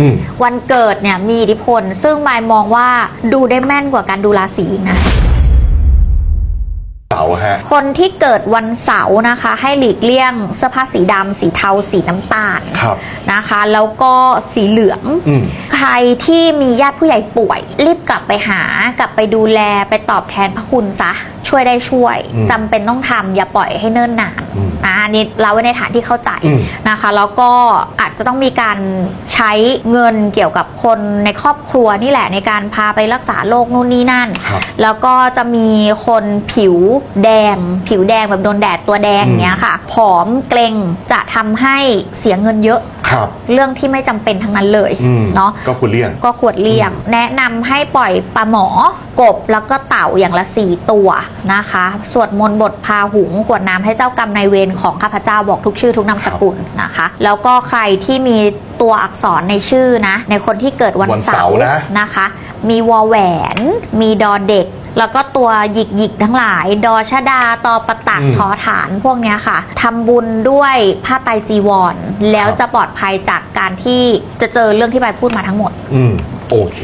อืม วันเกิดเนี่ยมีอิทธิพล ซึ่งมายมองว่าดูได้แม่นกว่าการดูราศีอีกนะ เสาฮะ คนที่เกิดวันเสาร์นะคะ ให้หลีกเลี่ยงเสื้อผ้าสีดำสีเทาสีน้ำตาลครับ นะคะ แล้วก็สีเหลือง อืมใค รที่มีญาติผู้ใหญ่ป่วย รีบกลับไปหากลับไปดูแลไปตอบแทนพระคุณซะ ช่วยได้ช่วย อืมจำเป็นต้องทำอย่าปล่อยให้เนิ่นนานอืมนะอันนี้เราไว้ในฐานที่เข้าใจอืม นะคะ แล้วก็อาจจะต้องมีการใช้เงินเกี่ยวกับคนในครอบครัวนี่แหละในการพาไปรักษาโรคนู่นนี่นั่น ครับ แล้วก็จะมีคนผิวแดง ผิวแดงแบบโดนแดดตัวแดงอืม เนี้ยค่ะ ผอมเกรงจะทำให้เสียเงินเยอะ ครับ เรื่องที่ไม่จำเป็นทั้งนั้นเลยอืมเนาะก็คุณเลี่ยง ก็ควรเลี่ยง แนะนำให้ปล่อยปลาหมอกบแล้วก็เต่าอย่างละสี่ตัวนะคะสวดมนต์บทพาหุงกรวดน้ำให้เจ้ากรรมนายเวรของข้าพเจ้าบอกทุกชื่อทุกนามสกุลนะคะ แล้วก็ใครที่มีตัวอักษรในชื่อนะ ในคนที่เกิดวันวันเสาเสาร์ร์นะ นะคะ มีวอแหวน มีดอเด็ก แล้วก็ตัวหยิกหยิกๆทั้งหลาย ดอชดาตอประตักอืม ทอฐานพวกเนี้ยค่ะทำบุญด้วยผ้าไตรจีวร แล้วจะปลอดภัยจากการที่จะเจอเรื่องที่ใบพูดมาทั้งหมด อืม โอเค